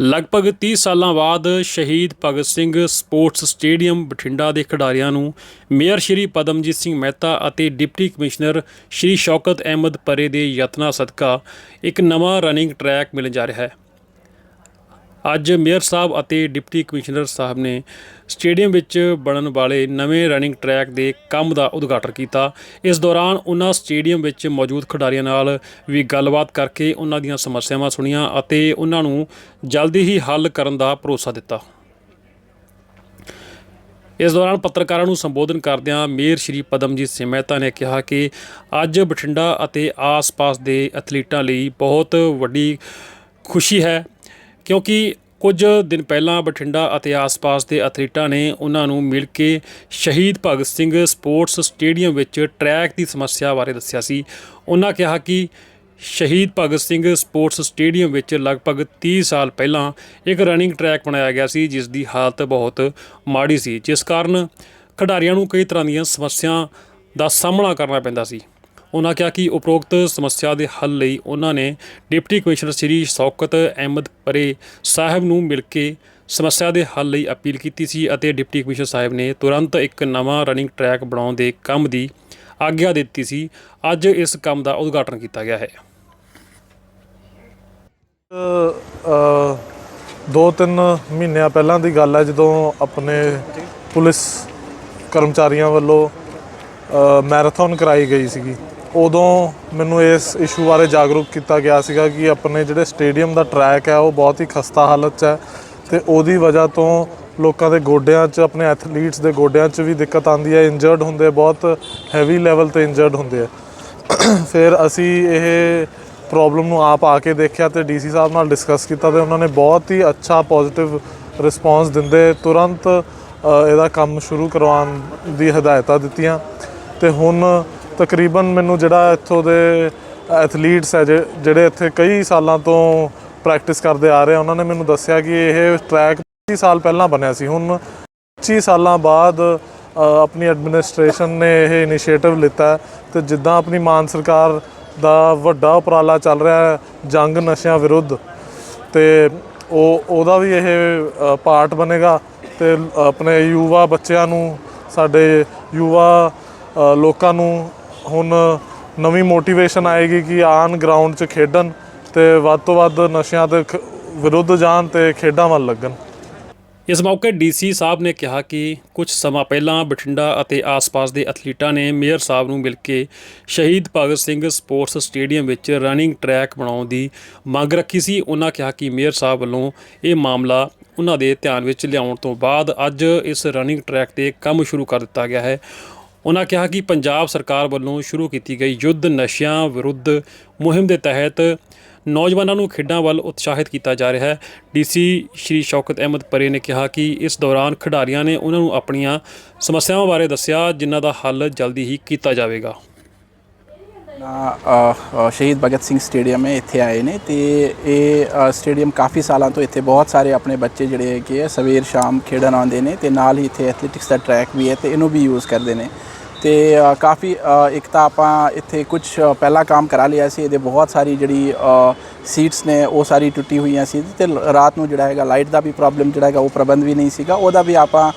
ਲਗਭਗ 30 ਸਾਲਾਂ ਬਾਅਦ ਸ਼ਹੀਦ ਭਗਤ ਸਿੰਘ ਸਪੋਰਟਸ ਸਟੇਡੀਅਮ ਬਠਿੰਡਾ ਦੇ ਖਿਡਾਰੀਆਂ ਨੂੰ ਮੇਅਰ ਸ਼੍ਰੀ ਪਦਮਜੀਤ ਸਿੰਘ ਮਹਿਤਾ ਅਤੇ ਡਿਪਟੀ ਕਮਿਸ਼ਨਰ ਸ਼੍ਰੀ ਸ਼ੌਕਤ ਅਹਿਮਦ ਪਰੇ ਦੇ ਯਤਨਾਂ ਸਦਕਾ ਇੱਕ ਨਵਾਂ ਰਨਿੰਗ ਟਰੈਕ ਮਿਲਣ ਜਾ ਰਿਹਾ ਹੈ। ਅੱਜ ਮੇਅਰ ਸਾਹਿਬ ਅਤੇ ਡਿਪਟੀ ਕਮਿਸ਼ਨਰ ਸਾਹਿਬ ਨੇ ਸਟੇਡੀਅਮ ਵਿੱਚ ਬਣਨ ਵਾਲੇ ਨਵੇਂ ਰਨਿੰਗ ਟਰੈਕ ਦੇ ਕੰਮ ਦਾ ਉਦਘਾਟਨ ਕੀਤਾ। ਇਸ ਦੌਰਾਨ ਉਹਨਾਂ ਸਟੇਡੀਅਮ ਵਿੱਚ ਮੌਜੂਦ ਖਿਡਾਰੀਆਂ ਨਾਲ ਵੀ ਗੱਲਬਾਤ ਕਰਕੇ ਉਹਨਾਂ ਦੀਆਂ ਸਮੱਸਿਆਵਾਂ ਸੁਣੀਆਂ ਅਤੇ ਉਹਨਾਂ ਨੂੰ ਜਲਦੀ ਹੀ ਹੱਲ ਕਰਨ ਦਾ ਭਰੋਸਾ ਦਿੱਤਾ। ਇਸ ਦੌਰਾਨ ਪੱਤਰਕਾਰਾਂ ਨੂੰ ਸੰਬੋਧਨ ਕਰਦਿਆਂ ਮੇਅਰ ਸ਼੍ਰੀ ਪਦਮਜੀਤ ਸਿੰਘ ਮਹਿਤਾ ਨੇ ਕਿਹਾ ਕਿ ਅੱਜ ਬਠਿੰਡਾ ਅਤੇ ਆਸ-ਪਾਸ ਦੇ ਐਥਲੀਟਾਂ ਲਈ ਬਹੁਤ ਵੱਡੀ ਖੁਸ਼ੀ ਹੈ ਕਿਉਂਕਿ ਕੁਝ ਦਿਨ ਪਹਿਲਾਂ ਬਠਿੰਡਾ ਅਤੇ ਆਸ-ਪਾਸ ਦੇ ਐਥਲੀਟਾਂ ਨੇ ਉਹਨਾਂ ਨੂੰ ਮਿਲ ਕੇ ਸ਼ਹੀਦ ਭਗਤ ਸਿੰਘ ਸਪੋਰਟਸ ਸਟੇਡੀਅਮ ਵਿੱਚ ਟਰੈਕ ਦੀ ਸਮੱਸਿਆ ਬਾਰੇ ਦੱਸਿਆ ਸੀ। ਉਹਨਾਂ ਕਿਹਾ ਕਿ ਸ਼ਹੀਦ ਭਗਤ ਸਿੰਘ ਸਪੋਰਟਸ ਸਟੇਡੀਅਮ ਵਿੱਚ ਲਗਭਗ 30 ਸਾਲ ਪਹਿਲਾਂ ਇੱਕ ਰਨਿੰਗ ਟਰੈਕ ਬਣਾਇਆ ਗਿਆ ਸੀ, ਜਿਸ ਦੀ ਹਾਲਤ ਬਹੁਤ ਮਾੜੀ ਸੀ, ਜਿਸ ਕਾਰਨ ਖਿਡਾਰੀਆਂ ਨੂੰ ਕਈ ਤਰ੍ਹਾਂ ਦੀਆਂ ਸਮੱਸਿਆ ਦਾ ਸਾਹਮਣਾ ਕਰਨਾ ਪੈਂਦਾ ਸੀ। ਉਹਨਾਂ ਕਿਹਾ ਕਿ ਉਪਰੋਕਤ ਸਮੱਸਿਆ ਦੇ ਹੱਲ ਲਈ ਉਹਨਾਂ ਨੇ ਡਿਪਟੀ ਕਮਿਸ਼ਨਰ ਸ੍ਰੀ ਸ਼ੌਕਤ ਅਹਿਮਦ ਪਰੇ ਸਾਹਿਬ ਨੂੰ ਮਿਲ ਕੇ ਸਮੱਸਿਆ ਦੇ ਹੱਲ ਲਈ ਅਪੀਲ ਕੀਤੀ ਸੀ ਅਤੇ ਡਿਪਟੀ ਕਮਿਸ਼ਨਰ ਸਾਹਿਬ ਨੇ ਤੁਰੰਤ ਇੱਕ ਨਵਾਂ ਰਨਿੰਗ ਟਰੈਕ ਬਣਾਉਣ ਦੇ ਕੰਮ ਦੀ ਆਗਿਆ ਦਿੱਤੀ ਸੀ। ਅੱਜ ਇਸ ਕੰਮ ਦਾ ਉਦਘਾਟਨ ਕੀਤਾ ਗਿਆ ਹੈ। ਦੋ ਤਿੰਨ ਮਹੀਨਿਆਂ ਪਹਿਲਾਂ ਦੀ ਗੱਲ ਹੈ ਜਦੋਂ ਆਪਣੇ ਪੁਲਿਸ ਕਰਮਚਾਰੀਆਂ ਵੱਲੋਂ ਅ, ਮੈਰਾਥਨ ਕਰਾਈ ਗਈ ਸੀਗੀ। ਉਦੋਂ ਮੈਨੂੰ ਇਸ ਇਸ਼ੂ ਬਾਰੇ ਜਾਗਰੂਕ ਕੀਤਾ ਗਿਆ ਸੀਗਾ ਕਿ ਆਪਣੇ ਜਿਹੜੇ ਸਟੇਡੀਅਮ ਦਾ ਟਰੈਕ ਹੈ, ਉਹ ਬਹੁਤ ਹੀ ਖਸਤਾ ਹਾਲਤ 'ਚ ਹੈ ਤੇ ਉਹਦੀ ਵਜ੍ਹਾ ਤੋਂ ਲੋਕਾਂ ਦੇ ਗੋਡਿਆਂ 'ਚ, ਆਪਣੇ ਐਥਲੀਟਸ ਦੇ ਗੋਡਿਆਂ 'ਚ ਵੀ ਦਿੱਕਤ ਆਉਂਦੀ ਹੈ ਇੰਜਰਡ ਹੁੰਦੇ, ਬਹੁਤ ਹੈਵੀ ਲੈਵਲ ਤੇ ਇੰਜਰਡ ਹੁੰਦੇ ਆ। ਫਿਰ ਅਸੀਂ ਇਹ ਪ੍ਰੋਬਲਮ ਨੂੰ ਆਪ ਆ ਕੇ ਦੇਖਿਆ ਤੇ ਡੀਸੀ ਸਾਹਿਬ ਨਾਲ ਡਿਸਕਸ ਕੀਤਾ ਤੇ ਉਹਨਾਂ ਨੇ ਬਹੁਤ ਹੀ ਅੱਛਾ ਪੋਜ਼ਿਟਿਵ ਰਿਸਪੌਂਸ ਦਿੰਦੇ, ਤੁਰੰਤ ਇਹਦਾ ਕੰਮ ਸ਼ੁਰੂ ਕਰਵਾਉਣ ਦੀ ਹਦਾਇਤਾਂ ਦਿੱਤੀਆਂ ਤੇ ਹੁਣ ਤਕਰੀਬਨ ਮੈਨੂੰ ਜਿਹੜਾ ਇੱਥੋਂ ਦੇ ਐਥਲੀਟਸ ਹੈ ਜੇ- ਜਿਹੜੇ ਇੱਥੇ ਕਈ ਸਾਲਾਂ ਤੋਂ ਪ੍ਰੈਕਟਿਸ ਕਰਦੇ ਆ ਰਹੇ ਉਹਨਾਂ ਨੇ ਮੈਨੂੰ ਦੱਸਿਆ ਕਿ ਇਹ ਟਰੈਕ 25 ਸਾਲ ਪਹਿਲਾਂ ਬਣਿਆ ਸੀ। ਹੁਣ 25 ਸਾਲਾਂ ਬਾਅਦ ਆਪਣੀ ਐਡਮਿਨਿਸਟ੍ਰੇਸ਼ਨ ਨੇ ਇਹ ਇਨੀਸ਼ੀਏਟਿਵ ਲਿੱਤਾ ਹੈ ਤੇ ਜਿੱਦਾਂ ਆਪਣੀ ਮਾਨ ਸਰਕਾਰ ਦਾ ਵੱਡਾ ਉਪਰਾਲਾ ਚੱਲ ਰਿਹਾ ਹੈ, ਜੰਗ ਨਸ਼ਿਆਂ ਵਿਰੁੱਧ, ਤੇ ਉਹ, ਉਹਦਾ ਵੀ ਇਹ ਪਾਰਟ ਬਣੇਗਾ ਤੇ ਆਪਣੇ ਯੁਵਾ ਬੱਚਿਆਂ ਨੂੰ, ਸਾਡੇ ਯੁਵਾ ਲੋਕਾਂ ਨੂੰ ਹੁਣ ਨਵੀਂ ਮੋਟੀਵੇਸ਼ਨ ਆਏਗੀ ਕਿ ਆਨ ਗਰਾਊਂਡ 'ਚ ਖੇਡਣ ਤੇ ਵੱਧ ਤੋਂ ਵੱਧ ਨਸ਼ਿਆਂ ਦੇ ਵਿਰੁੱਧ ਜਾਣ ਤੇ ਖੇਡਾਂ ਵੱਲ ਲੱਗਣ। ਇਸ ਮੌਕੇ ਡੀਸੀ ਸਾਹਿਬ ਨੇ ਕਿਹਾ ਕਿ ਕੁਝ ਸਮਾਂ ਪਹਿਲਾਂ ਬਠਿੰਡਾ ਅਤੇ ਆਸ-ਪਾਸ ਦੇ ਐਥਲੀਟਾਂ ਨੇ ਮੇਅਰ ਸਾਹਿਬ ਨੂੰ ਮਿਲ ਕੇ ਸ਼ਹੀਦ ਭਗਤ ਸਿੰਘ ਸਪੋਰਟਸ ਸਟੇਡੀਅਮ ਵਿੱਚ ਰਨਿੰਗ ਟਰੈਕ ਬਣਾਉਣ ਦੀ ਮੰਗ ਰੱਖੀ ਸੀ। ਉਹਨਾਂ ਕਿਹਾ ਕਿ ਮੇਅਰ ਸਾਹਿਬ ਵੱਲੋਂ ਇਹ ਮਾਮਲਾ ਉਹਨਾਂ ਦੇ ਧਿਆਨ ਵਿੱਚ ਲਿਆਉਣ ਤੋਂ ਬਾਅਦ ਅੱਜ ਇਸ ਰਨਿੰਗ ਟਰੈਕ ਤੇ ਕੰਮ ਸ਼ੁਰੂ ਕਰ ਦਿੱਤਾ ਗਿਆ ਹੈ। ਉਹਨਾਂ ਕਿਹਾ ਕਿ ਪੰਜਾਬ ਸਰਕਾਰ ਵੱਲੋਂ ਸ਼ੁਰੂ ਕੀਤੀ ਗਈ ਯੁੱਧ ਨਸ਼ਿਆਂ ਵਿਰੁੱਧ ਮੁਹਿੰਮ ਦੇ ਤਹਿਤ ਨੌਜਵਾਨਾਂ ਨੂੰ ਖੇਡਾਂ ਵੱਲ ਉਤਸ਼ਾਹਿਤ ਕੀਤਾ ਜਾ ਰਿਹਾ ਹੈ। ਡੀਸੀ ਸ਼੍ਰੀ ਸ਼ੌਕਤ ਅਹਿਮਦ ਪਰੇ ਨੇ ਕਿਹਾ ਕਿ ਇਸ ਦੌਰਾਨ ਖਿਡਾਰੀਆਂ ਨੇ ਉਹਨਾਂ ਨੂੰ ਆਪਣੀਆਂ ਸਮੱਸਿਆਵਾਂ ਬਾਰੇ ਦੱਸਿਆ, ਜਿਨ੍ਹਾਂ ਦਾ ਹੱਲ ਜਲਦੀ ਹੀ ਕੀਤਾ ਜਾਵੇਗਾ। ਸ਼ਹੀਦ ਭਗਤ ਸਿੰਘ ਸਟੇਡੀਅਮ ਹੈ, ਇੱਥੇ ਆਏ ਨੇ ਤੇ ਇਹ ਸਟੇਡੀਅਮ ਕਾਫੀ ਸਾਲਾਂ ਤੋਂ ਇੱਥੇ ਬਹੁਤ ਸਾਰੇ ਆਪਣੇ ਬੱਚੇ ਜਿਹੜੇ ਹੈਗੇ ਆ, ਸਵੇਰ ਸ਼ਾਮ ਖੇਡਣ ਆਉਂਦੇ ਨੇ ਤੇ ਨਾਲ ਹੀ ਇੱਥੇ ਐਥਲੈਟਿਕਸ ਦਾ ਟਰੈਕ ਵੀ ਹੈ ਤੇ ਇਹਨੂੰ ਵੀ ਯੂਜ਼ ਕਰਦੇ ਨੇ। ਤੇ ਕਾਫੀ ਇੱਕ ਤਾਂ ਆਪਾਂ ਇੱਥੇ ਕੁਝ ਪਹਿਲਾ ਕੰਮ ਕਰਾ ਲਿਆ ਸੀ, ਇਹਦੇ ਬਹੁਤ ਸਾਰੀ ਜਿਹੜੀ ਸੀਟਸ ਨੇ, ਉਹ ਸਾਰੀ ਟੁੱਟੀ ਹੋਈਆਂ ਸੀ ਤੇ ਰਾਤ ਨੂੰ ਜਿਹੜਾ ਹੈਗਾ ਲਾਈਟ ਦਾ ਵੀ ਪ੍ਰੋਬਲਮ, ਜਿਹੜਾ ਹੈਗਾ ਉਹ ਪ੍ਰਬੰਧ ਵੀ ਨਹੀਂ ਸੀਗਾ। ਉਹਦਾ ਵੀ ਆਪਾਂ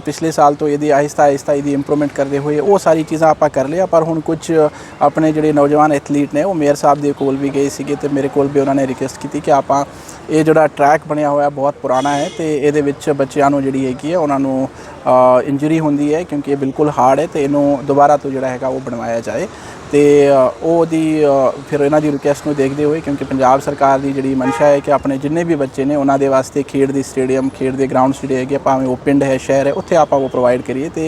ਪਿਛਲੇ ਸਾਲ ਤੋਂ ਇਹਦੀ ਆਹਿਸਤਾ ਆਹਿਸਤਾ ਇਹਦੀ ਇੰਪਰੂਵਮੈਂਟ ਕਰਦੇ ਹੋਏ ਉਹ ਸਾਰੀ ਚੀਜ਼ਾਂ ਆਪਾਂ ਕਰ ਲਿਆ, ਪਰ ਹੁਣ ਕੁਝ ਆਪਣੇ ਜਿਹੜੇ ਨੌਜਵਾਨ ਐਥਲੀਟ ਨੇ, ਉਹ ਮੇਅਰ ਸਾਹਿਬ ਦੇ ਕੋਲ ਵੀ ਗਏ ਸੀਗੇ ਤੇ ਮੇਰੇ ਕੋਲ ਵੀ ਉਹਨਾਂ ਨੇ ਰਿਕੁਐਸਟ ਕੀਤੀ ਕਿ ਆਪਾਂ ਇਹ ਜਿਹੜਾ ਟਰੈਕ ਬਣਿਆ ਹੋਇਆ ਬਹੁਤ ਪੁਰਾਣਾ ਹੈ ਤੇ ਇਹਦੇ ਵਿੱਚ ਬੱਚਿਆਂ ਨੂੰ ਜਿਹੜੀ ਹੈਗੀ ਹੈ ਉਹਨਾਂ ਨੂੰ ਇੰਜਰੀ ਹੁੰਦੀ ਹੈ ਕਿਉਂਕਿ ਇਹ ਬਿਲਕੁਲ ਹਾਰਡ ਹੈ ਤੇ ਇਹਨੂੰ ਦੁਬਾਰਾ ਤੋਂ ਜਿਹੜਾ ਹੈਗਾ ਉਹ ਬਣਵਾਇਆ ਜਾਏ। ਤੇ ਅ, ਉਹਦੀ ਫਿਰ ਇਹਨਾਂ ਦੀ ਰਿਕੁਐਸਟ ਨੂੰ ਦੇਖਦੇ ਹੋਏ ਕਿਉਂਕਿ ਪੰਜਾਬ ਸਰਕਾਰ ਦੀ ਜਿਹੜੀ ਮਨਸ਼ਾ ਹੈ ਕਿ ਆਪਣੇ ਜਿੰਨੇ ਵੀ ਬੱਚੇ ਨੇ ਉਹਨਾਂ ਦੇ ਵਾਸਤੇ ਖੇਡ ਦੀ ਸਟੇਡੀਅਮ ਖੇਡ ਦੇ ਗਰਾਊਂਡ ਜਿਹੜੇ ਹੈਗੇ ਭਾਵੇਂ ਉਹ ਪਿੰਡ ਹੈ ਸ਼ਹਿਰ ਹੈ ਉੱਥੇ ਆਪਾਂ ਉਹ ਪ੍ਰੋਵਾਈਡ ਕਰੀਏ ਤੇ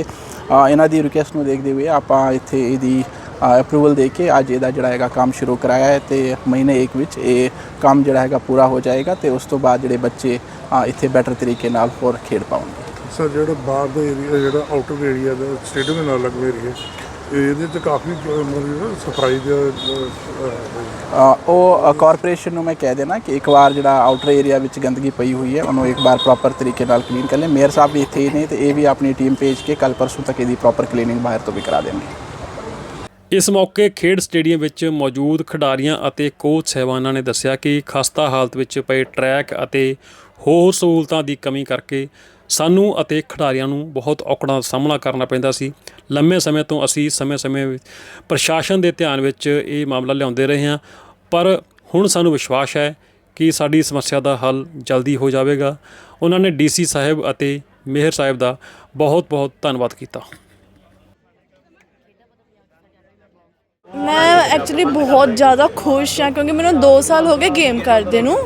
ਇਹਨਾਂ ਦੀ ਰਿਕੁਐਸਟ ਨੂੰ ਦੇਖਦੇ ਹੋਏ ਆਪਾਂ ਇੱਥੇ ਇਹਦੀ ਅਪਰੂਵਲ ਦੇ ਕੇ ਅੱਜ ਇਹਦਾ ਜਿਹੜਾ ਹੈਗਾ ਕੰਮ ਸ਼ੁਰੂ ਕਰਾਇਆ ਹੈ ਤੇ ਮਹੀਨੇ ਇੱਕ ਵਿੱਚ ਇਹ ਕੰਮ ਜਿਹੜਾ ਹੈਗਾ ਪੂਰਾ ਹੋ ਜਾਏਗਾ ਤੇ ਉਸ ਤੋਂ ਬਾਅਦ ਜਿਹੜੇ ਬੱਚੇ ਇੱਥੇ ਬੈਟਰ ਤਰੀਕੇ ਨਾਲ ਹੋਰ ਖੇਡ ਪਾਉਣਗੇ। ਸਰ ਜਿਹੜਾ ਬਾਹਰ ਦਾ ਏਰੀਆ ਜਿਹੜਾ ਆਊਟਰ ਏਰੀਆ ਦਾ ਸਟੇਡੀਅਮ ਦੇ ਨਾਲ ਲੱਗਦਾ ਏਰੀਆ ਇਹਦੇ ਤੇ ਕਾਫੀ ਸਫ਼ਾਈ ਦਾ ਉਹ ਕਾਰਪੋਰੇਸ਼ਨ ਨੂੰ ਮੈਂ ਕਹਿ ਦੇਣਾ ਕਿ ਇੱਕ ਵਾਰ ਜਿਹੜਾ ਆਊਟਰ ਏਰੀਆ ਵਿੱਚ ਗੰਦਗੀ ਪਈ ਹੋਈ ਹੈ ਉਹਨੂੰ ਇੱਕ ਵਾਰ ਪ੍ਰੋਪਰ ਤਰੀਕੇ ਨਾਲ ਕਲੀਨ ਕਰ ਲੈ। ਮੇਅਰ ਸਾਹਿਬ ਵੀ ਇੱਥੇ ਹੀ ਨੇ ਤੇ ਇਹ ਵੀ ਆਪਣੀ ਟੀਮ ਭੇਜ ਕੇ ਕੱਲ ਪਰਸੋਂ ਤੱਕ ਇਹਦੀ ਪ੍ਰੋਪਰ ਕਲੀਨਿੰਗ ਬਾਹਰ ਤੋਂ ਵੀ ਕਰਾ ਦੇਣਗੇ। ਇਸ ਮੌਕੇ ਖੇਡ ਸਟੇਡੀਅਮ ਵਿੱਚ ਮੌਜੂਦ ਖਿਡਾਰੀਆਂ ਅਤੇ ਕੋਚ ਸਹਿਬਾਨਾਂ ਨੇ ਦੱਸਿਆ ਕਿ ਖਸਤਾ ਹਾਲਤ ਵਿੱਚ ਪਏ ਟਰੈਕ ਅਤੇ ਹੋਰ ਸਹੂਲਤਾਂ ਦੀ ਕਮੀ ਕਰਕੇ ਸਾਨੂੰ ਅਤੇ ਖਿਡਾਰੀਆਂ ਨੂੰ ਬਹੁਤ ਔਕੜਾਂ ਦਾ ਸਾਹਮਣਾ ਕਰਨਾ ਪੈਂਦਾ ਸੀ। ਲੰਮੇ ਸਮੇਂ ਤੋਂ ਅਸੀਂ ਸਮੇਂ-ਸਮੇਂ ਪ੍ਰਸ਼ਾਸਨ ਦੇ ਧਿਆਨ ਵਿੱਚ ਇਹ ਮਾਮਲਾ ਲਿਆਉਂਦੇ ਰਹੇ ਹਾਂ। ਪਰ ਹੁਣ ਸਾਨੂੰ ਵਿਸ਼ਵਾਸ ਹੈ ਕਿ ਸਾਡੀ ਸਮੱਸਿਆ ਦਾ ਹੱਲ ਜਲਦੀ ਹੋ ਜਾਵੇਗਾ। ਉਹਨਾਂ ਨੇ ਡੀਸੀ ਸਾਹਿਬ ਅਤੇ ਮੇਹਰ ਸਾਹਿਬ ਦਾ ਬਹੁਤ-ਬਹੁਤ ਧੰਨਵਾਦ ਕੀਤਾ। ਮੈਂ ਐਕਚੁਅਲੀ ਬਹੁਤ ਜ਼ਿਆਦਾ ਖੁਸ਼ ਹਾਂ ਕਿਉਂਕਿ ਮੈਨੂੰ 2 ਸਾਲ ਹੋ ਗਏ ਗੇਮ ਕਰਦੇ ਨੂੰ।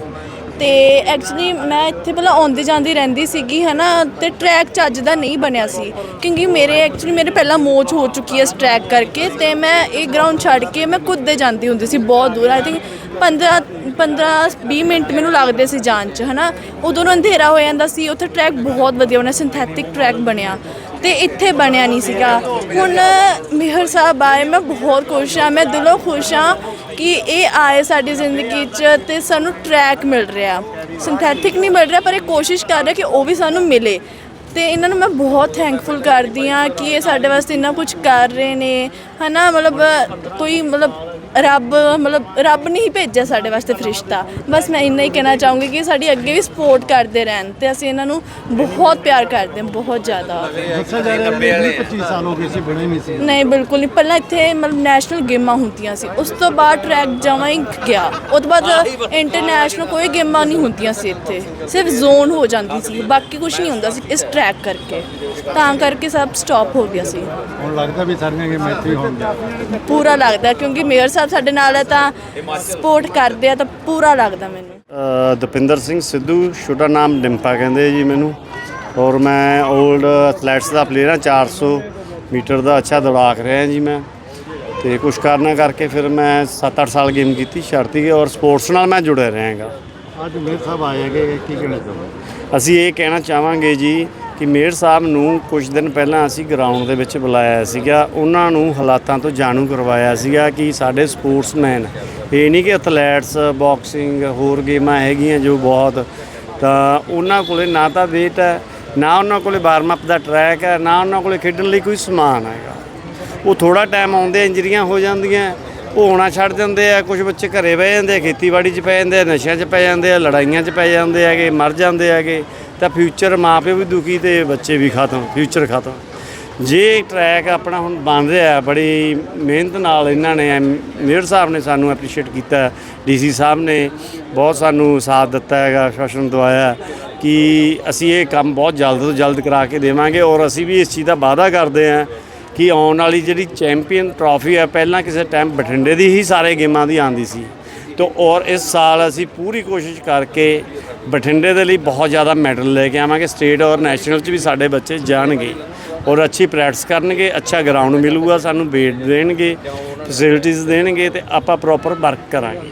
ਤੇ ਐਕਚੁਅਲੀ ਮੈਂ ਇੱਥੇ ਪਹਿਲਾਂ ਆਉਂਦੀ ਜਾਂਦੀ ਰਹਿੰਦੀ ਸੀਗੀ, ਹਨਾ, ਤੇ ਟਰੈਕ ਚੱਜ ਦਾ ਨਹੀਂ ਬਣਿਆ ਸੀ। ਕਿਉਂਕਿ ਮੇਰੇ ਐਕਚੁਅਲੀ ਮੇਰੇ ਪਹਿਲਾਂ ਮੋਚ ਹੋ ਚੁੱਕੀ ਹੈ ਇਸ ਟਰੈਕ ਕਰਕੇ ਤੇ ਮੈਂ ਇਹ ਗਰਾਊਂਡ ਛੱਡ ਕੇ ਮੈਂ ਕੁੱਦਦੇ ਜਾਂਦੀ ਹੁੰਦੀ ਸੀ, ਬਹੁਤ ਦੂਰ। ਆਈ ਥਿੰਕ 15 15 20 ਮਿੰਟ ਮੈਨੂੰ ਲੱਗਦੇ ਸੀ ਜਾਣ ਚ, ਹਨਾ। ਉਦੋਂ ਨੂੰ ਅੰਧੇਰਾ ਹੋ ਜਾਂਦਾ ਸੀ, ਉੱਥੇ ਟਰੈਕ ਬਹੁਤ ਵਧੀਆ ਬਣਿਆ ਸਿੰਥੈਟਿਕ ਟਰੈਕ ਬਣਿਆ। ਤੇ ਇੱਥੇ ਬਣਿਆ ਨਹੀਂ ਸੀਗਾ। ਹੁਣ ਮਿਹਰ ਸਾਹਿਬ ਆਏ, ਮੈਂ ਬਹੁਤ ਖੁਸ਼ ਹਾਂ, ਮੈਂ ਦਿਲੋਂ ਖੁਸ਼ ਹਾਂ ਕਿ ਇਹ ਆਏ ਸਾਡੀ ਜ਼ਿੰਦਗੀ 'ਚ ਤੇ ਸਾਨੂੰ ਟਰੈਕ ਮਿਲ ਰਿਹਾ। ਸਿੰਥੈਟਿਕ ਨਹੀਂ ਮਿਲ ਰਿਹਾ, ਪਰ ਇਹ ਕੋਸ਼ਿਸ਼ ਕਰ ਰਿਹਾ ਕਿ ਉਹ ਵੀ ਸਾਨੂੰ ਮਿਲੇ। ਤੇ ਇਹਨਾਂ ਨੂੰ ਮੈਂ ਬਹੁਤ ਥੈਂਕਫੁਲ ਕਰਦੀ ਹਾਂ ਕਿ ਇਹ ਸਾਡੇ ਵਾਸਤੇ ਇੰਨਾ ਕੁਝ ਕਰ ਰਹੇ ਨੇ ਹਨਾ ਮਤਲਬ ਕੋਈ ਮਤਲਬ ਰੱਬ ਮਤਲਬ ਰੱਬ ਨੇ ਹੀ ਭੇਜਿਆ ਸਾਡੇ ਵਾਸਤੇ ਫਰਿਸ਼ਤਾ ਬਸ ਮੈਂ ਇੰਨਾ ਹੀ ਕਹਿਣਾ ਚਾਹੂੰਗੀ ਕਿ ਸਾਡੀ ਅੱਗੇ ਵੀ ਸਪੋਰਟ ਕਰਦੇ ਰਹਿਣ ਤੇ ਅਸੀਂ ਇਹਨਾਂ ਨੂੰ ਬਹੁਤ ਪਿਆਰ ਕਰਦੇ ਹਾਂ ਬਹੁਤ ਜ਼ਿਆਦਾ। ਦੱਸਿਆ ਜਾ ਰਿਹਾ ਵੀ 20 25 ਸਾਲ ਹੋ ਗਏ ਸੀ ਬਣੇ ਨਹੀਂ ਸੀ। ਨਹੀਂ ਬਿਲਕੁਲ ਨਹੀਂ। ਪਹਿਲਾਂ ਇੱਥੇ ਮਤਲਬ ਨੈਸ਼ਨਲ ਗੇਮਾਂ ਹੁੰਦੀਆਂ ਸੀ। ਉਸ ਤੋਂ ਬਾਅਦ ਟਰੈਕ ਜਮਾਂ ਹੀ ਗਿਆ। ਉਸ ਤੋਂ ਬਾਅਦ ਇੰਟਰਨੈਸ਼ਨਲ ਕੋਈ ਗੇਮਾਂ ਨਹੀਂ ਹੁੰਦੀਆਂ ਸੀ ਇੱਥੇ। ਸਿਰਫ ਜ਼ੋਨ ਹੋ ਜਾਂਦੀ ਸੀ। ਬਾਕੀ ਕੁਝ ਨਹੀਂ ਹੁੰਦਾ ਸੀ ਇਸ ਟਰੈਕ ਕਰਕੇ। ਤਾਂ ਕਰਕੇ ਸਭ ਸਟਾਪ ਹੋ ਗਿਆ ਸੀ। ਹੁਣ ਲੱਗਦਾ ਵੀ ਸਾਰੀਆਂ ਗੇਮਾਂ ਇੱਥੇ ਹੀ ਹੋਣਗੀਆਂ। ਪੂਰਾ ਲੱਗਦਾ ਕਿਉਂਕਿ ਮੇਅਰ ਸਾਹਿਬ ਸਾਡੇ ਨਾਲ ਹੈ ਤਾਂ ਸਪੋਰਟ ਕਰਦੇ ਆ ਤਾਂ ਪੂਰਾ ਲੱਗਦਾ ਮੈਨੂੰ। ਦਪਿੰਦਰ ਸਿੰਘ ਸਿੱਧੂ ਛੋਟਾ ਨਾਮ ਡਿੰਪਾ ਕਹਿੰਦੇ ਜੀ ਮੈਨੂੰ। ਔਰ ਮੈਂ 올ਡ ਐਥਲੈਟਸ ਦਾ ਪਲੇਅਰ ਹਾਂ 400 ਮੀਟਰ ਦਾ ਅੱਛਾ ਦੌੜਾਕ ਰਿਹਾ ਜੀ ਮੈਂ। ਤੇ ਕੁਛ ਕਾਰਨਾਂ ਕਰਕੇ ਫਿਰ ਮੈਂ 7-8 ਸਾਲ ਗੇਮ ਕੀਤੀ ਛੱਡਤੀ ਗਈ ਔਰ ਸਪੋਰਟਸ ਨਾਲ ਮੈਂ ਜੁੜਿਆ ਰਹਾਂਗਾ। ਅੱਜ ਮੇਰ ਸਾਹਿਬ ਆਏ ਹੈਗੇ ਕੀ ਕਹਿਣਾ ਚਾਹੁੰਦੇ ਅਸੀਂ ਇਹ ਕਹਿਣਾ ਚਾਹਾਂਗੇ ਜੀ ਕਿ ਮੇਅਰ ਸਾਹਿਬ ਨੂੰ ਕੁਝ ਦਿਨ ਪਹਿਲਾਂ ਅਸੀਂ ਗਰਾਊਂਡ ਦੇ ਵਿੱਚ ਬੁਲਾਇਆ ਸੀਗਾ। ਉਹਨਾਂ ਨੂੰ ਹਾਲਾਤਾਂ ਤੋਂ ਜਾਣੂ ਕਰਵਾਇਆ ਸੀਗਾ ਕਿ ਸਾਡੇ ਸਪੋਰਟਸਮੈਨ ਇਹ ਨਹੀਂ ਕਿ ਐਥਲੈਟਸ ਬਾਕਸਿੰਗ ਹੋਰ ਗੇਮਾਂ ਹੈਗੀਆਂ ਜੋ ਬਹੁਤ, ਤਾਂ ਉਹਨਾਂ ਕੋਲੇ ਨਾ ਤਾਂ ਵੇਟ ਹੈ, ਨਾ ਉਹਨਾਂ ਕੋਲੇ ਵਾਰਮ ਅਪ ਦਾ ਟਰੈਕ ਹੈ, ਨਾ ਉਹਨਾਂ ਕੋਲੇ ਖੇਡਣ ਲਈ ਕੋਈ ਸਮਾਨ ਹੈਗਾ। ਉਹ ਥੋੜਾ ਟਾਈਮ ਆਉਂਦੇ, ਇੰਜਰੀਆਂ ਹੋ ਜਾਂਦੀਆਂ, ਉਹ ਆਉਣਾ ਛੱਡ ਦਿੰਦੇ ਆ, ਕੁਝ ਬੱਚੇ ਘਰੇ ਬਹਿ ਜਾਂਦੇ ਆ, ਖੇਤੀਬਾੜੀ 'ਚ ਪੈ ਜਾਂਦੇ ਆ, ਨਸ਼ਿਆਂ 'ਚ ਪੈ ਜਾਂਦੇ ਆ, ਲੜਾਈਆਂ 'ਚ ਪੈ ਜਾਂਦੇ ਹੈਗੇ, ਮਰ ਜਾਂਦੇ ਹੈਗੇ। ਤਾਂ ਫਿਊਚਰ ਮਾਪੇ ਵੀ ਦੁਖੀ ਤੇ ਬੱਚੇ ਵੀ ਖਤਮ ਫਿਊਚਰ ਖਤਮ। ਜੇ ਟਰੈਕ ਆਪਣਾ ਹੁਣ ਬਣ ਰਿਹਾ, ਬੜੀ ਮਿਹਨਤ ਨਾਲ ਇਹਨਾਂ ਨੇ, ਮੇਅਰ ਸਾਹਿਬ ਨੇ ਸਾਨੂੰ ਐਪਰੀਸ਼ੀਏਟ ਕੀਤਾ ਡੀਸੀ ਸਾਹਿਬ ਨੇ ਬਹੁਤ ਸਾਨੂੰ ਸਾਥ ਦਿੱਤਾ ਹੈਗਾ, ਸ਼ਾਸਨ ਦਵਾਇਆ ਕਿ ਅਸੀਂ ਇਹ ਕੰਮ ਬਹੁਤ ਜਲਦ ਤੋਂ ਜਲਦ ਕਰਾ ਕੇ ਦੇਵਾਂਗੇ ਔਰ ਅਸੀਂ ਵੀ ਇਸ ਚੀਜ਼ ਦਾ ਵਾਅਦਾ ਕਰਦੇ ਹਾਂ ਕਿ ਆਉਣ ਵਾਲੀ ਜਿਹੜੀ ਚੈਂਪੀਅਨ ਟਰਾਫੀ ਹੈ, ਪਹਿਲਾਂ ਕਿਸੇ ਟਾਈਮ ਬਠਿੰਡੇ ਦੀ ਹੀ ਸਾਰੇ ਗੇਮਾਂ ਦੀ ਆਂਦੀ ਸੀ। ਤੋ ਔਰ ਇਸ ਸਾਲ ਅਸੀਂ ਪੂਰੀ ਕੋਸ਼ਿਸ਼ ਕਰਕੇ ਬਠਿੰਡੇ ਦੇ ਲਈ ਬਹੁਤ ਜ਼ਿਆਦਾ ਮੈਡਲ ਲੈ ਕੇ ਆਵਾਂਗੇ। ਸਟੇਟ ਔਰ ਨੈਸ਼ਨਲ 'ਚ ਵੀ ਸਾਡੇ ਬੱਚੇ ਜਾਣਗੇ ਔਰ ਅੱਛੀ ਪ੍ਰੈਕਟਿਸ ਕਰਨਗੇ, ਅੱਛਾ ਗਰਾਊਂਡ ਮਿਲੂਗਾ ਸਾਨੂੰ ਵੇਟ ਦੇਣਗੇ ਫੈਸਿਲਿਟੀਆਂ ਦੇਣਗੇ ਤੇ ਆਪਾਂ ਪ੍ਰੋਪਰ ਵਰਕ ਕਰਾਂਗੇ।